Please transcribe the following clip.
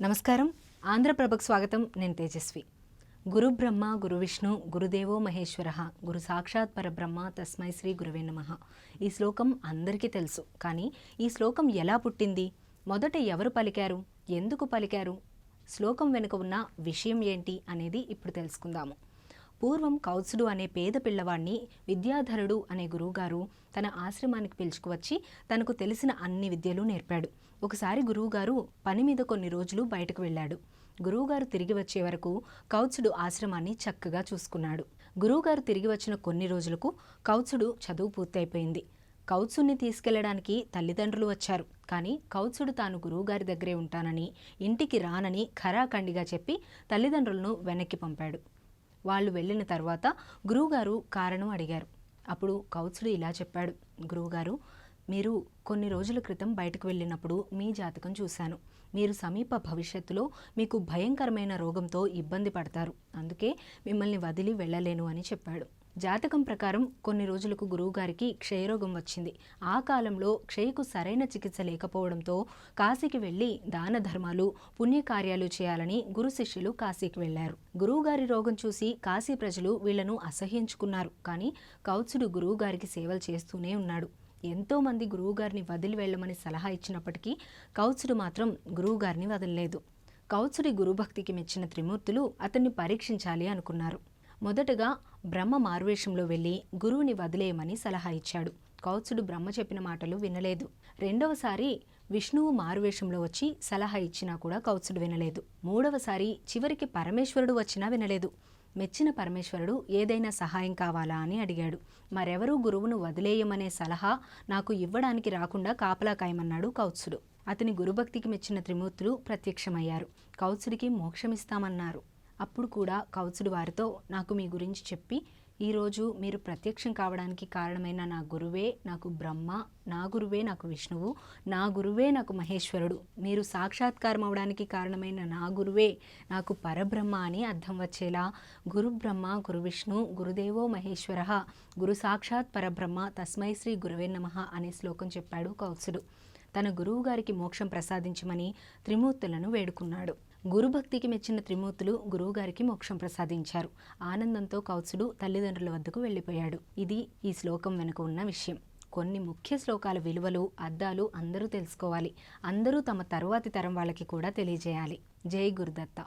నమస్కారం. ఆంధ్రప్రభకు స్వాగతం. నేను తేజస్వి. గురు బ్రహ్మ గురు విష్ణు గురుదేవో మహేశ్వర గురు సాక్షాత్ పరబ్రహ్మ తస్మై శ్రీ గురువే నమ. ఈ శ్లోకం అందరికీ తెలుసు. కానీ ఈ శ్లోకం ఎలా పుట్టింది? మొదట ఎవరు పలికారు? ఎందుకు పలికారు? శ్లోకం వెనుక ఉన్న విషయం ఏంటి అనేది ఇప్పుడు తెలుసుకుందాము. పూర్వం కౌత్సుడు అనే పేద పిల్లవాడిని విద్యాధరుడు అనే గురువుగారు తన ఆశ్రమానికి పిలుచుకువచ్చి తనకు తెలిసిన అన్ని విద్యలు నేర్పాడు. ఒకసారి గురువుగారు పని మీద కొన్ని రోజులు బయటకు వెళ్ళాడు. గురువుగారు తిరిగి వచ్చే వరకు కౌత్సుడు ఆశ్రమాన్ని చక్కగా చూసుకున్నాడు. గురువుగారు తిరిగి వచ్చిన కొన్ని రోజులకు కౌత్సుడు చదువు పూర్తయిపోయింది. కౌత్సుని తీసుకెళ్ళడానికి తల్లిదండ్రులు వచ్చారు. కానీ కౌత్సుడు తాను గురువుగారి దగ్గరే ఉంటానని ఇంటికి రానని ఖరాఖండిగా చెప్పి తల్లిదండ్రులను వెనక్కి పంపాడు. వాళ్ళు వెళ్ళిన తర్వాత గురువుగారు కారణం అడిగారు. అప్పుడు కౌత్సుడు ఇలా చెప్పాడు. గురువుగారు మీరు కొన్ని రోజుల క్రితం బయటకు వెళ్ళినప్పుడు మీ జాతకం చూశాను. మీరు సమీప భవిష్యత్తులో మీకు భయంకరమైన రోగంతో ఇబ్బంది పడతారు. అందుకే మిమ్మల్ని వదిలి వెళ్ళలేను అని చెప్పాడు. జాతకం ప్రకారం కొన్ని రోజులకు గురువుగారికి క్షయరోగం వచ్చింది. ఆ కాలంలో క్షయకు సరైన చికిత్స లేకపోవడంతో కాశీకి వెళ్ళి దాన ధర్మాలు పుణ్యకార్యాలు చేయాలని గురు శిష్యులు కాశీకి వెళ్ళారు గురువుగారి రోగం చూసి కాశీ ప్రజలు వీళ్ళను అసహ్యించుకున్నారు. కానీ కౌత్సుడు గురువుగారికి సేవలు చేస్తూనే ఉన్నాడు. ఎంతో మంది గురువుగారిని వదిలి వెళ్ళమని సలహా ఇచ్చినప్పటికీ కౌత్సుడు మాత్రం గురువుగారిని వదలలేదు. కౌత్సుడి గురుభక్తికి మెచ్చిన త్రిమూర్తులు అతన్ని పరీక్షించాలి అనుకున్నారు. మొదటగా బ్రహ్మ మారువేషంలో వెళ్ళి గురువుని వదిలేయమని సలహా ఇచ్చాడు. కౌత్సుడు బ్రహ్మ చెప్పిన మాటలు వినలేదు. రెండవసారి విష్ణువు మారువేషంలో వచ్చి సలహా ఇచ్చినా కూడా కౌత్సుడు వినలేదు. మూడవసారి చివరికి పరమేశ్వరుడు వచ్చినా వినలేదు. మెచ్చిన పరమేశ్వరుడు ఏదైనా సహాయం కావాలా అని అడిగాడు. మరెవరూ గురువును వదిలేయమనే సలహా నాకు ఇవ్వడానికి రాకుండా కాపలా కాయమన్నాడు కౌత్సుడు. అతని గురుభక్తికి మెచ్చిన త్రిమూర్తులు ప్రత్యక్షమయ్యారు. కౌత్సుడికి మోక్షమిస్తామన్నారు. అప్పుడు కూడా కౌత్సుడు వారితో నాకు మీ గురించి చెప్పి ఈరోజు మీరు ప్రత్యక్షం కావడానికి కారణమైన నా గురువే నాకు బ్రహ్మ నా గురువే నాకు విష్ణువు నా గురువే నాకు మహేశ్వరుడు. మీరు సాక్షాత్కారం అవడానికి కారణమైన నా గురువే నాకు పరబ్రహ్మ అని అర్థం వచ్చేలా గురు బ్రహ్మ గురు విష్ణు గురుదేవో మహేశ్వర గురు సాక్షాత్ పరబ్రహ్మ తస్మై శ్రీ గురువే నమ అనే శ్లోకం చెప్పాడు కౌత్సుడు తన గురువు గారికి మోక్షం ప్రసాదించమని త్రిమూర్తులను వేడుకున్నాడు. గురుభక్తికి మెచ్చిన త్రిమూర్తులు గురువుగారికి మోక్షం ప్రసాదించారు. ఆనందంతో కౌత్సుడు తల్లిదండ్రుల వద్దకు వెళ్ళిపోయాడు. ఇది ఈ శ్లోకం వెనుక ఉన్న విషయం. కొన్ని ముఖ్య శ్లోకాల విలువలు అద్దాలు అందరూ తెలుసుకోవాలి. అందరూ తమ తరువాతి తరం వాళ్ళకి కూడా తెలియజేయాలి. జై గురుదత్త.